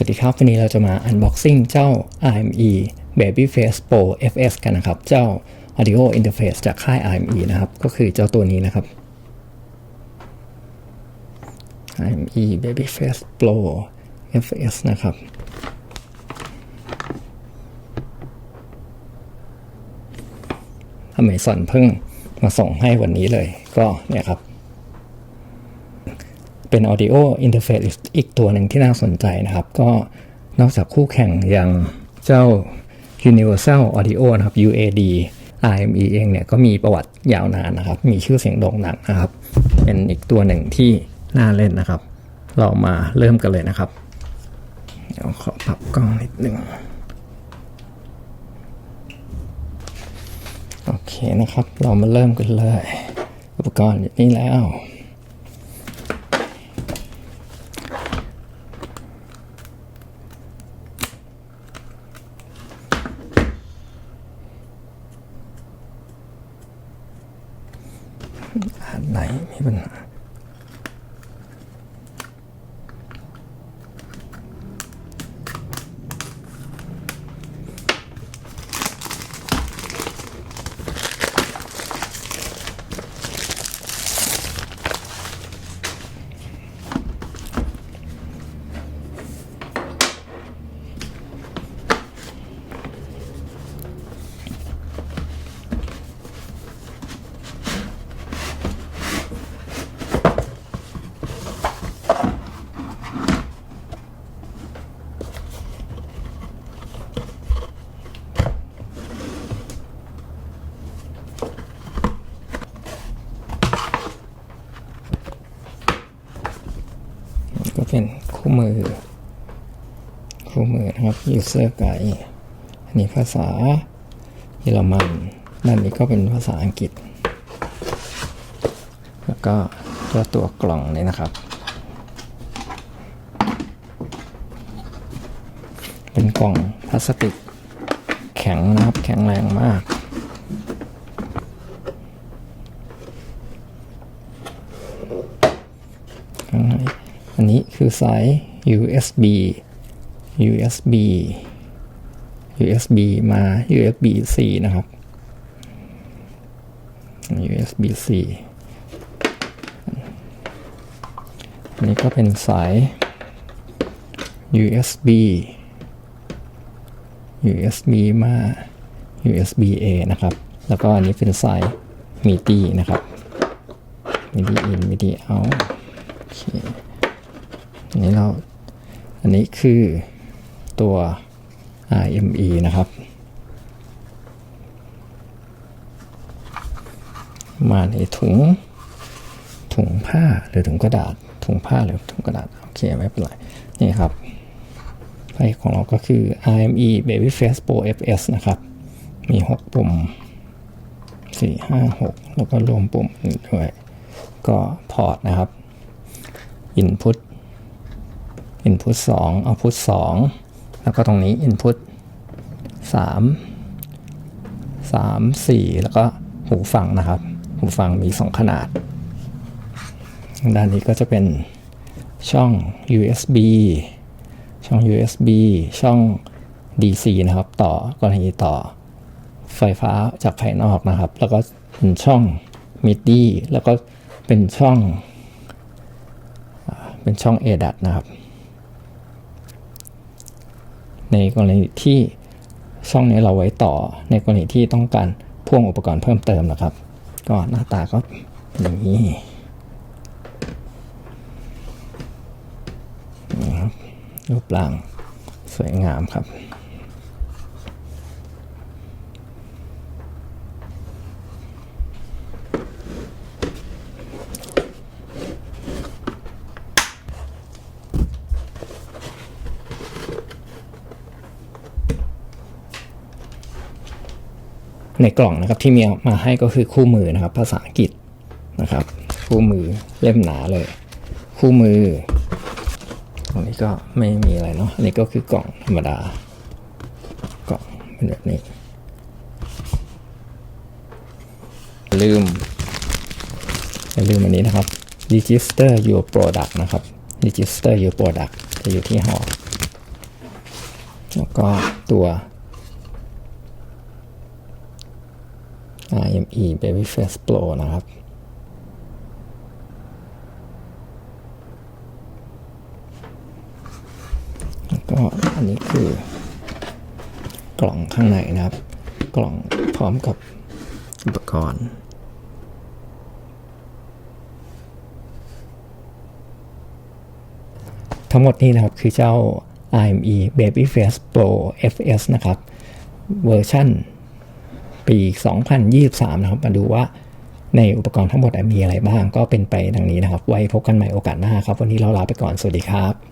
สวัสดีครับ วันนี้เราจะมา unboxing เจ้า RME Babyface Pro FS กันนะครับ เจ้า audio interface จากค่าย RME นะครับ ก็คือเจ้าตัวนี้นะครับ RME Babyface Pro FS นะครับ Amazon เพิ่งมาส่งให้วันนี้เลย ก็เนี่ยครับ เป็น Audio Interface อีกอีกตัวหนึ่งที่น่าสนใจนะครับ ก็นอกจากคู่แข่งอย่างเจ้า Universal Audio นะครับ UAD RME เองเนี่ยก็มีประวัติยาวนานนะครับ มีชื่อเสียงโด่งดังนะครับ เป็นอีกตัวหนึ่งที่น่าเล่นนะครับ เรามาเริ่มกันเลยนะครับเดี๋ยวขอปรับกล้องนิดหนึ่งโอเคนะครับ เรามาเริ่มกันเลย อุปกรณ์อยู่นี่แล้ว อัน มือ คู่มือนะครับ user guide อันนี้ภาษาเยอรมัน ด้านนี้ก็เป็นภาษาอังกฤษ แล้วก็ตัวตัวกล่องนี้นะครับ เป็นกล่องพลาสติก แข็งนะครับ แข็งแรงมากข้างในอันนี้คือสาย USB USB USB มา USB C นะครับ USB C อันนี้ก็เป็นสาย USB USB มา USB A นะครับ แล้วก็อันนี้เป็นสาย MIDI นะครับ MIDI in MIDI out โอเคอันนี้เรา อันนี้คือตัว RME นะครับ มาในถุง ถุงผ้าหรือถุงกระดาษ ถุงผ้าหรือถุงกระดาษ โอเค ไม่เป็นไร นี่ครับไฟของเราก็คือ RME Babyface Pro FS นะครับ มี 6 ปุ่ม 4 5 6 แล้วก็รวมปุ่มด้วย ก็พอร์ตนะครับ input input 2 output 2 แล้วก็ตรงนี้ input 3 3 4 แล้วก็หูฟังนะครับ หูฟังมี 2 ขนาด ด้านนี้ก็จะเป็นช่อง USB ช่อง USB ช่อง DC นะครับ ต่อกรณีต่อไฟฟ้าจากภายนอกนะครับ แล้วก็เป็นช่อง MIDI แล้วก็เป็นช่อง เป็นช่อง ADAT นะครับ ในกรณีที่ช่องนี้เราไว้ต่อในกรณีที่ต้องการพ่วงอุปกรณ์เพิ่มเติมนะครับ ก็หน้าตาก็อย่างนี้รูปร่างสวยงามครับ ในกล่องนะครับที่มีมาให้ก็คือคู่มือนะครับ ภาษาอังกฤษนะครับ คู่มือเล่มหนาเลย คู่มือตรงนี้ก็ไม่มีอะไรเนาะอันนี้ก็คือกล่องธรรมดากล่องเป็นแบบนี้ ลืมอย่าลืมอันนี้นะครับ register your product นะครับ register your product จะอยู่ที่หอแล้วก็ตัว IME Babyface Pro นะครับ แล้วก็อันนี้คือกล่องข้างในนะครับ กล่องพร้อมกับอุปกรณ์ทั้งหมดนี้นะครับคือเจ้า IME Babyface Pro FS นะครับ เวอร์ชั่น ปี 2023 นะครับ มาดูว่าในอุปกรณ์ทั้งหมดมีอะไรบ้างก็เป็นไปดังนี้นะครับ ไว้พบกันใหม่โอกาสหน้าครับ วันนี้เราลาไปก่อน สวัสดีครับ